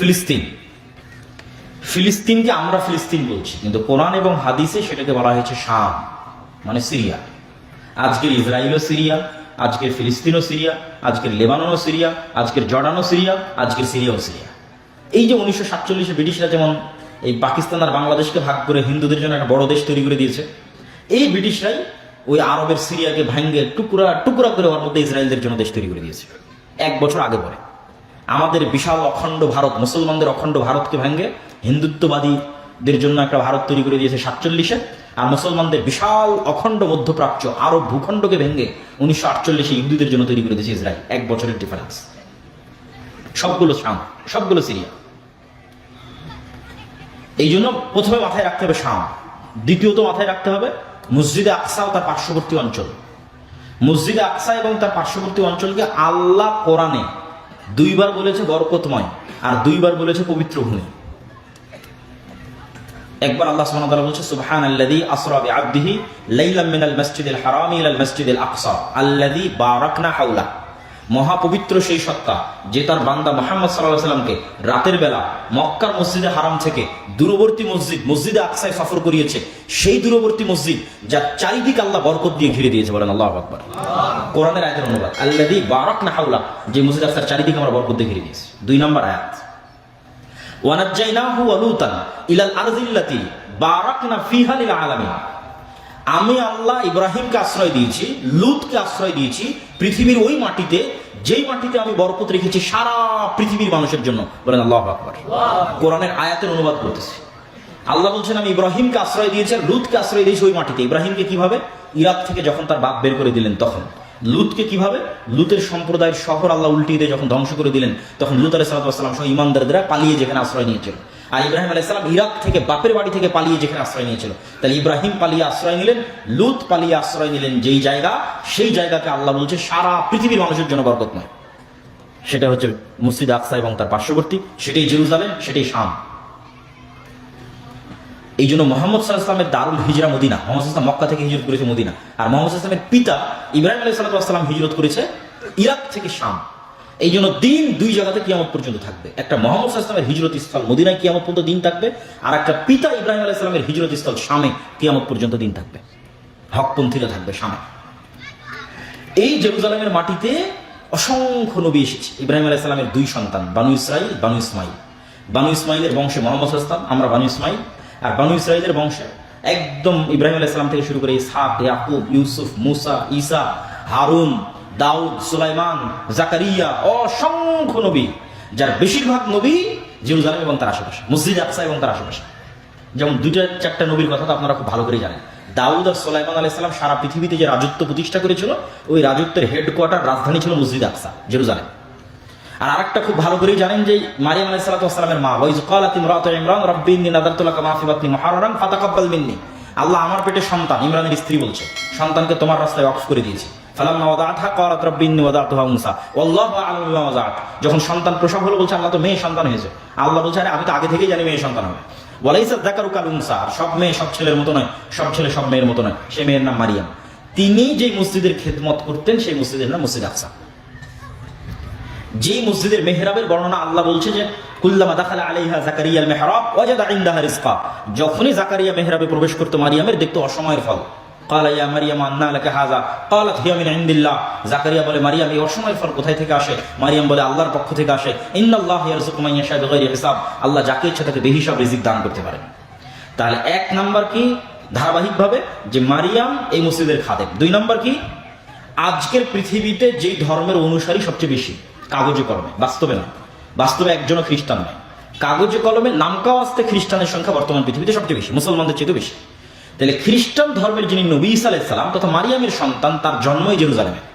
ফিলিস্তিন। ফিলিস্তিনকে আমরা ফিলিস্তিন বলছি, কিন্তু কোরআন এবং হাদিসে সেটাকে বলা হয়েছে শাম মানে সিরিয়া। আজকের ইসরায়েলও সিরিয়া, আজকের ফিলিস্তিনও সিরিয়া, আজকের লেবাননও সিরিয়া, আজকের জর্ডানও সিরিয়া, আজকের সিরিয়াও সিরিয়া। এই যে উনিশশো সাতচল্লিশে ব্রিটিশরা যেমন এই পাকিস্তান আর বাংলাদেশকে ভাগ করে হিন্দুদের জন্য একটা বড় দেশ তৈরি করে দিয়েছে, এই ব্রিটিশরাই ওই আরবের সিরিয়াকে ভাঙ্গে টুকরা টুকরা করে ওর মধ্যে ইসরায়েলদের জন্য দেশ তৈরি করে দিয়েছে, এক বছর আগে পরে। আমাদের বিশাল অখণ্ড ভারত, মুসলমানদের অখণ্ড ভারতকে ভাঙ্গে হিন্দুত্ববাদীদের জন্য একটা ভারত তৈরি করে দিয়েছে সাতচল্লিশে। আর মুসলমানদের বিশাল অখণ্ড মধ্যপ্রাচ্য আরব ভূখণ্ডকে ভেঙে উনিশশো আটচল্লিশে ইহুদিদের জন্য তৈরি করে দিয়েছে ইসরায়েল। এক বছরের ডিফারেন্স সবগুলো শাম, সবগুলো সিরিয়া। এই জন্য প্রথমে মাথায় রাখতে হবে শাম। দ্বিতীয়ত মাথায় রাখতে হবে মসজিদে আকসা ও তার পার্শ্ববর্তী অঞ্চল। মসজিদে আকসা এবং তার পার্শ্ববর্তী অঞ্চলকে আল্লাহ কোরআনে দুইবার বলেছে বরকতময়, আর দুইবার বলেছে পবিত্র ভূমি। একবার আল্লাহ সুবহানাহু ওয়া তাআলা বলছে, সুবহানাল্লাযী আসরা বিআবদিহি লাইলাম মিনাল মাসজিদিল হারামি ইলাল মাসজিদিল আকসা, আল্লাযী বারাকনা হাওলা মহাপবিত্র সেই সত্তা যে তার বান্দা মোহাম্মদ সাল্লাহ সাল্লামকে রাতের বেলা মক্কার মসজিদে হারাম থেকে দূরবর্তী মসজিদ, মসজিদে আকসায় সফর করিয়েছে, সেই দূরবর্তী মসজিদ যার চারিদিক আল্লাহ বরকত দিয়ে ঘিরে দিয়েছে বলেন আল্লাহ আকবর। কোরআনের আয়াতের অনুবাদ আল্লাদি বারাক না হাউলা যে মসজিদ আকসার চারিদিকে আমরা বরকত দিয়ে ঘিরে দিয়েছি। দুই নম্বর আয়াত ওয়ানাজ্জাইনাহু ওয়া লুতান ইলাল আরজিল্লাতি বারাকনা ফিহা লিল আলামিন। আমি আল্লাহ ইব্রাহিমকে আশ্রয় দিয়েছি, লুতকে আশ্রয় দিয়েছি, পৃথিবীর ওই মাটিতে যেই মাটিতে আমি বরকত রেখেছি সারা পৃথিবীর মানুষের জন্য, বলেন আল্লাহ আকবর। কোরআনের আয়াতের অনুবাদ করতেছি। আল্লাহ বলছেন, আমি ইব্রাহিমকে আশ্রয় দিয়েছি আর লুতকে আশ্রয় দিয়েছি ওই মাটিতে। ইব্রাহিমকে কীভাবে? ইরাক থেকে যখন তার বাপ বের করে দিলেন তখন। লুতকে কীভাবে? লুতের সম্প্রদায়ের শহর আল্লাহ উল্টিয়ে দিয়ে যখন ধ্বংস করে দিলেন, তখন লুত আলাহ সাল্লাম সহ ইমানদাররা পালিয়ে যেখানে আশ্রয় নিয়েছিল। আর ইব্রাহিম আলাইসালাম ইরাক থেকে বাপের বাড়ি থেকে পালিয়ে যেখানে আশ্রয় নিয়েছিল। তাহলে ইব্রাহিম পালিয়ে আশ্রয় নিলেন, লুত পালিয়ে আশ্রয় নিলেন যেই জায়গা, সেই জায়গাকে আল্লাহ বলছে সারা পৃথিবীর মানুষের জন্য বরকতময়। সেটা হচ্ছে মসজিদ আকসা এবং তার পার্শ্ববর্তী, সেটাই জেরুজালেম, সেটাই শাম। এই জন্য মোহাম্মদ সাল্লাহামের দারুল হিজরা মদিনা, মোহাম্মদ সাল্লাম মক্কা থেকে হিজরত করেছে মদিনা। আর মোহাম্মদ সাল্লামের পিতা ইব্রাহিম আলাই সাল্লাম হিজরত করেছে ইরাক থেকে শাম। এই জন্য দিন দুই জায়গাতে কিয়ামত পর্যন্ত থাকবে। একটা মোহাম্মদ সাল্লামের হিজরত স্থল মদিনায় কিয়ামত পর্যন্ত দিন থাকবে, আর একটা পিতা ইব্রাহিম আলাই সাল্লামের হিজরত স্থল শামে কিয়ামত পর্যন্ত দিন থাকবে। হকপন্থীরা থাকবে শামে। এই জেরুজালেমের মাটিতে অসংখ্য নবী এসেছে। ইব্রাহিম আলাইহিস সালামের দুই সন্তান, বানু ইসরাইল বানু ইসমাইল বানু ইসমাইলের বংশে মোহাম্মদ ইসলাম আমরা বানু ইসমাইল আর বানু ইসরাইলের বংশে একদম ইব্রাহিম আলাইহিস সালাম থেকে শুরু করে ইসহাক, ইয়াকুব, ইউসুফ, মুসা, ঈসা, হারুন দাউদ, সুলাইমান, জাকারিয়া, অসংখ্য নবী, যার বেশিরভাগ নবী জেরুজালেম এবং তার আশেপাশে, মসজিদ আকসা এবং তার আশেপাশে। যেমন দুইটা চারটা নবীর কথা তো আপনারা খুব ভালো করে জানেন। দাউদ আর সোলাইমান আলাইসালাম সারা পৃথিবীতে যে রাজত্ব প্রতিষ্ঠা করেছিল, ওই রাজত্বের হেডকোয়ার্টার রাজধানী ছিল মসজিদ আকসা, জেরুজালেম। আর আরেকটা খুব ভালো করেই জানেন যে মারিয়াম আলাইসালামের মা, ওয়াইজ কালাত ইমরাত ইমরান রব্বিন্নি নাদারতুল্লাকা মাফি বাতনি মুহাররাম, ফাতাকাব্বাল মিন্নি। আল্লাহ আমার পেটে সন্তান, ইমরানের স্ত্রী বলছে, সন্তানকে তোমার রাস্তায় অফ করে দিয়েছি। যখন সন্তান প্রসব হলো, বলছে, আল্লাহ তো মেয়ে সন্তান হয়েছে। আল্লাহ বলছে, আরে, আমি তো আগে থেকেই জানি মেয়ে সন্তান হবে। ওয়ালাইসা যাকারু কাল সব মেয়ে সব ছেলের মতো নয়, সব ছেলে সব মেয়ের মতো নয়। সে মেয়ের নাম মারিয়াম। তিনি যে মসজিদের খেদমত করতেন, সেই মসজিদের নাম মসজিদ আকসা। যেই মসজিদের মেহরাবের বর্ণনা আল্লাহ বলছে যে, কুল্লামা দাখালা আলাইহা জাকারিয়াল মেহরাব, ওয়াজাদা ইনদাহা রিজকা। যখনই জাকারিয়া মেহরাবে প্রবেশ করতো, মারিয়ামের দেখতো অসময়ের ফল। কলা ইয়া মারিয়াম আন্না আলাকে হাজা কলা থিয়ামিন ইন্দিল্লাহ জাকারিয়া বলে, মারিয়াম, এই অসময়ের ফল কোথায় থেকে আসে? মারিয়াম বলে, আল্লাহর পক্ষ থেকে আসে। ইন্নাল্লাহ ইয়ারজুকুমাইয়া সাহেব গরি হিসাব। আল্লাহ যাকে ইচ্ছা তাকে বেহিসাব রিজিক দান করতে পারে তাহলে এক নাম্বার কি? ধারাবাহিকভাবে যে মারিয়াম এই মসজিদের খাদেম। দুই নাম্বার কি? আজকের পৃথিবীতে যেই ধর্মের অনুসারী সবচেয়ে বেশি, কাগজে কলমে, বাস্তবে না। বাস্তবে একজনও খ্রিস্টান নয়। কাগজে কলমে নামকাওয়াজতে খ্রিস্টানের সংখ্যা বর্তমান পৃথিবীতে সবচেয়ে বেশি, মুসলমানদের চেয়েও বেশি। তাহলে খ্রিস্টান ধর্মের যিনি নবী ইসা আলাইসালাম তথা মারিয়ামের সন্তান তার জন্মই জেরুজালেমে।